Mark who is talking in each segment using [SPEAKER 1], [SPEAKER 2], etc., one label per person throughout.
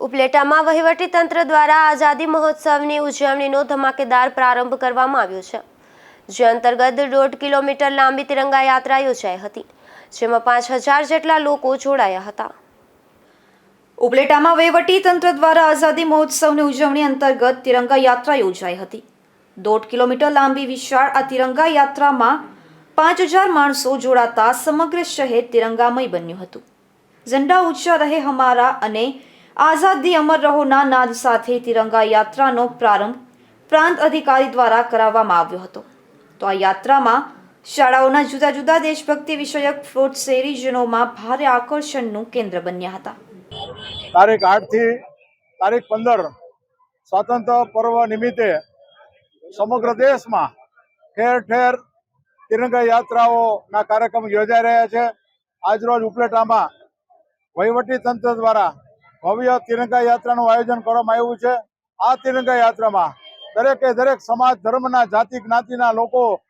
[SPEAKER 1] ઉપલેટામાં વહીવટીતંત્ર દ્વારા આઝાદી મહોત્સવની ઉજવણીનો ધમાકેદાર પ્રારંભ કરવામાં આવ્યો છે, જે અંતર્ગત દોઢ કિલોમીટર લાંબી તિરંગા યાત્રા યોજાઈ હતી, જેમાં પાંચ હજાર જેટલા લોકો જોડાયા હતા.
[SPEAKER 2] ઉપલેટામાં વહીવટી તંત્ર દ્વારા આઝાદી મહોત્સવની ઉજવણી અંતર્ગત તિરંગા યાત્રા યોજાઈ હતી. દોઢ કિલોમીટર લાંબી વિશાળ આ તિરંગા યાત્રામાં પાંચ હજાર માણસો જોડાતા સમગ્ર શહેર તિરંગામય બન્યું હતું. ઝંડા ઊંચા રહે હમારા અને આઝાદી અમર રહોના નાદ સાથે તિરંગા યાત્રાનો પ્રારંભ પ્રાંત અધિકારી દ્વારા કરાવવામાં આવ્યો હતો. તો આ યાત્રામાં શાળાઓના જુદા જુદા દેશભક્તિ વિષયક ફ્લોટ શહેરીજનોમાં ભારે આકર્ષણનું કેન્દ્ર બન્યા હતા.
[SPEAKER 3] તારીખ આઠથી તારીખ પંદર સ્વાતંત્ર્ય પર્વ નિમિત્તે સમગ્ર દેશમાં ઠેર ઠેર તિરંગા યાત્રાઓના કાર્યક્રમ યોજાઈ રહ્યા છે. આજરોજ ઉપલેટામાં વહીવટી તંત્ર દ્વારા ભવ્ય તિરંગા યાત્રાનું આયોજન કરવામાં આવ્યું છે. આ તિરંગા યાત્રામાં દરેકે દરેક સમાજ, ધર્મના, જાતિ, જ્ઞાતિના લોકો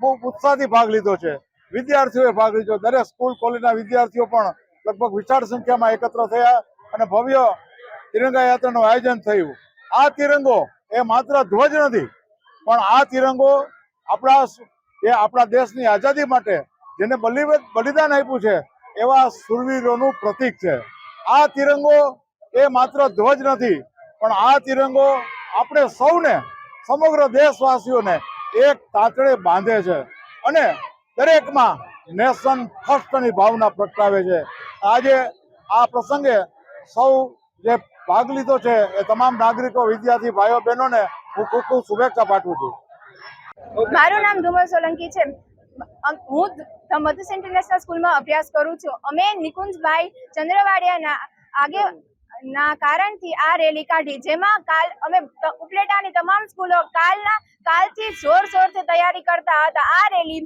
[SPEAKER 3] બહુ ઉત્સાહથી ભાગ લીધો છે. વિદ્યાર્થીઓએ ભાગ લીધો. દરેક સ્કૂલ, કોલેજના વિદ્યાર્થીઓ પણ લગભગ વિશાળ સંખ્યામાં એકત્ર થયા અને ભવ્ય તિરંગા યાત્રાનું આયોજન થયું. આ તિરંગો એ માત્ર ધ્વજ નથી, પણ આ તિરંગો આપણા એ આપણા દેશની આઝાદી માટે જેને બલિ- બલિદાન આપ્યું છે, એવા સુરવીરોનું પ્રતીક છે. આ તિરંગો એ માત્ર ધ્વજ નથી, પણ આ તિરંગો આપણે સૌને, સમગ્ર દેશવાસીઓને એક તાતડે બાંધે છે અને દરેકમાં નેશન ફર્સ્ટની ભાવના પ્રગટાવે છે. આજે આ પ્રસંગે સૌ જે ભાગ લીધો છે એ તમામ નાગરિકો, વિદ્યાર્થી ભાઈઓ, બહેનોને હું ખૂબ ખૂબ શુભેચ્છા પાઠવું છું.
[SPEAKER 4] મારું નામ ધુમલ સોલંકી છે. હું મધુસ ઇન્ટરનેશનલ સ્કૂલમાં અભ્યાસ કરું છું. અમે નિકુંજભાઈ ચંદ્રવાડિયાના આગે, ના કારણથી આ રેલી કાઢી, જેમાં કાલ અમે ઉપલેટાની તમામ સ્કૂલો કાલના, કાલથી જોર શોરથી તૈયારી કરતા હતા. આ રેલી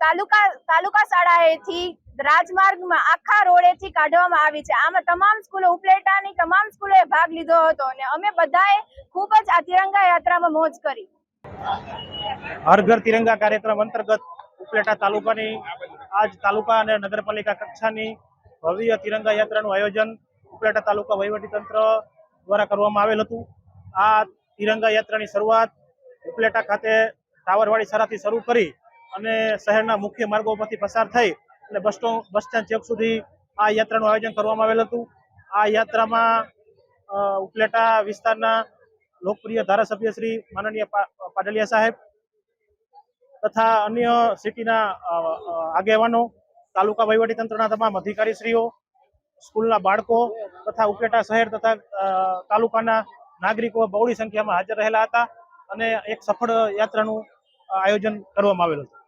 [SPEAKER 4] તાલુકા તાલુકા શાળાએથી રાજમાર્ગમાં આખા રોડેથી કાઢવામાં આવી છે. આમાં તમામ સ્કૂલો, ઉપલેટાની તમામ સ્કૂલોએ ભાગ લીધો હતો અને અમે બધાએ ખૂબ જ આ તિરંગા યાત્રામાં મોજ કરી.
[SPEAKER 5] હર ઘર તિરંગા કાર્યક્રમ અંતર્ગત ઉપલેટા તાલુકાની, આજ તાલુકા અને નગરપાલિકા કક્ષાની ભવ્ય તિરંગા યાત્રાનું આયોજન ઉપલેટા તાલુકા વહીવટીતંત્ર દ્વારા કરવામાં આવેલ હતું. આ તિરંગા યાત્રાની શરૂઆત ઉપલેટા ખાતે ટાવરવાડી શાળાથી શરૂ કરી અને શહેરના મુખ્ય માર્ગો પરથી પસાર થઈ અને બસ બસ સ્ટેન્ડ ચોક સુધી આ યાત્રાનું આયોજન કરવામાં આવેલ હતું. આ યાત્રામાં ઉપલેટા વિસ્તારના લોકપ્રિય ધારાસભ્ય શ્રી માનનીય પાડલિયા સાહેબ તથા અન્ય સિટીના આગેવાનો, તાલુકા વહીવટીતંત્રના તમામ અધિકારીશ્રીઓ, સ્કૂલના બાળકો તથા ઉપલેટા શહેર તથા તાલુકાના નાગરિકો બહોળી સંખ્યામાં હાજર રહેલા હતા અને એક સફળ યાત્રાનું આયોજન કરવામાં આવેલું હતું.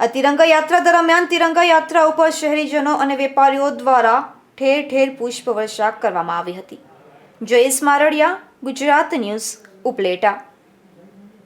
[SPEAKER 2] આ તિરંગા યાત્રા દરમિયાન તિરંગા યાત્રા ઉપર શહેરીજનો અને વેપારીઓ દ્વારા ઠેર ઠેર પુષ્પવર્ષા કરવામાં આવી હતી. જયેશ મારડિયા, ગુજરાત ન્યૂઝ, ઉપલેટા.